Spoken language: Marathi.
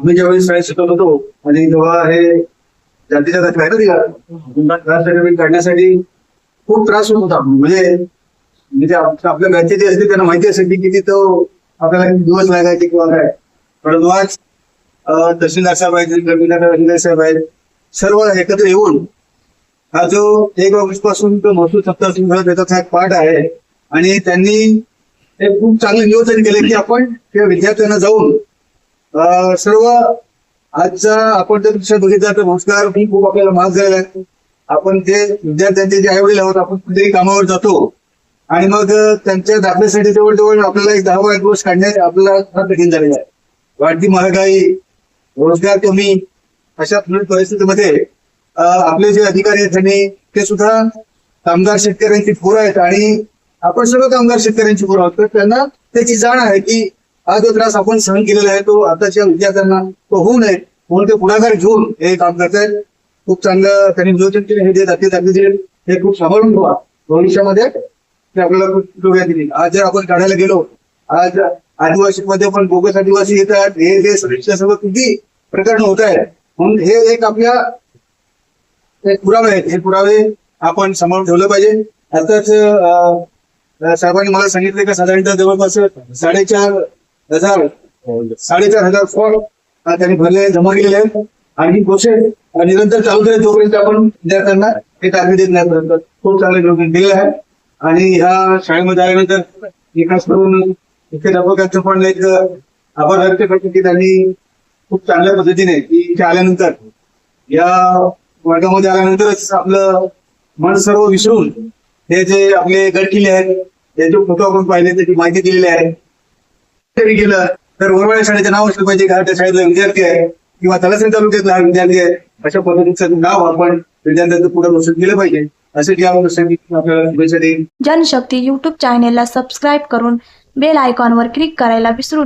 आम्ही ज्यावेळी शाळेत शिकत होतो आणि जेव्हा हे जातीच्या दाखला सर्टिफिकेट काढण्यासाठी खूप त्रास होत होता. म्हणजे म्हणजे आपल्या बॅचे जे असते त्यांना माहिती असेल की किती तो आपल्याला दिवस लागायचे किंवा काय. परंतु आज तहसीलदार साहेब आहेत गडविंदार साहेब आहेत सर्व एकत्र येऊन हा जो एक ऑगस्टपासून तो महसूल सप्ताह सुरू झाला त्याचा एक पार्ट आहे. आणि त्यांनी एक खूप चांगलं नियोजन केलं की आपण त्या विद्यार्थ्यांना जाऊन सर्व आजचा आपण जर विषय बघितला तर रोजगार खूप आपल्याला महाग झालेला आहे. आपण ते विद्यार्थ्यांचे जे आई वडील आहोत आपण कुठेही कामावर जातो आणि मग त्यांच्या दाखल्यासाठी जवळजवळ आपल्याला एक दहा एक दिवस काढण्यात आपल्याला फार कठीण झालेलं आहे. वाढती महागाई रोजगार कमी अशा परिस्थितीमध्ये आपले जे अधिकारी आहेत त्यांनी ते सुद्धा कामगार शेतकऱ्यांची पोरं आहेत आणि आपण सर्व कामगार शेतकऱ्यांची पोरं आहोत. तर त्यांना त्याची जाण आहे की हा जो त्रास आपण सहन केलेला आहे तो आताच्या विद्यार्थ्यांना तो होऊ नये. म्हणून ते पुढाकार घेऊन हे काम करतायत. खूप चांगलं त्यांनी नियोजन केलं हे जे जाते जाती हे खूप सांभाळून ठेवा. भविष्यामध्ये ते आपल्याला खूप दिली आज जर आपण काढायला गेलो आज आदिवासी मध्ये पण बोगस आदिवासी येतात हे हे सगळं किती प्रकरण होत आहे म्हणून हे एक आपल्या एक पुरावे आहेत. हे पुरावे आपण सांभाळून ठेवलं पाहिजे. आताच अं, साहेबांनी मला सांगितलं का साधारणतः जवळपास साडेचार हजार साडेचार हजार फॉर्म त्यांनी भरले जमा केलेले आहेत. आणि ही प्रोसेस निरंतर चालू राहील जोपर्यंत आपण विद्यार्थ्यांना हे टार्गेट देत नाही. खूप चांगले नियोजन दिले आहे. आणि ह्या शाळेमध्ये आल्यानंतर विकास करून इथे अध्यापकांचं पण एक आभार व्यक्त करतो की त्यांनी खूप चांगल्या पद्धतीने की इथे आल्यानंतर या वर्गामध्ये आल्यानंतरच आपलं मन सर्व विसरून हे जे आपले गड किल्ले आहेत हे जे फोटो आपण पाहिले त्याची माहिती दिलेली आहे. तरी गेलं तर वरवाड्या शाळेचं नाव असलं पाहिजे त्या शाळेतला विद्यार्थी आहे किंवा तलासरी तालुक्यातला हा विद्यार्थी आहे अशा पद्धतीचं नाव आपण विद्यार्थ्यांचं पुढे घोषित केलं पाहिजे. असं जनशक्ती युट्यूब चॅनेलला सबस्क्राईब करून बेल आयकॉनवर क्लिक करायला विसरू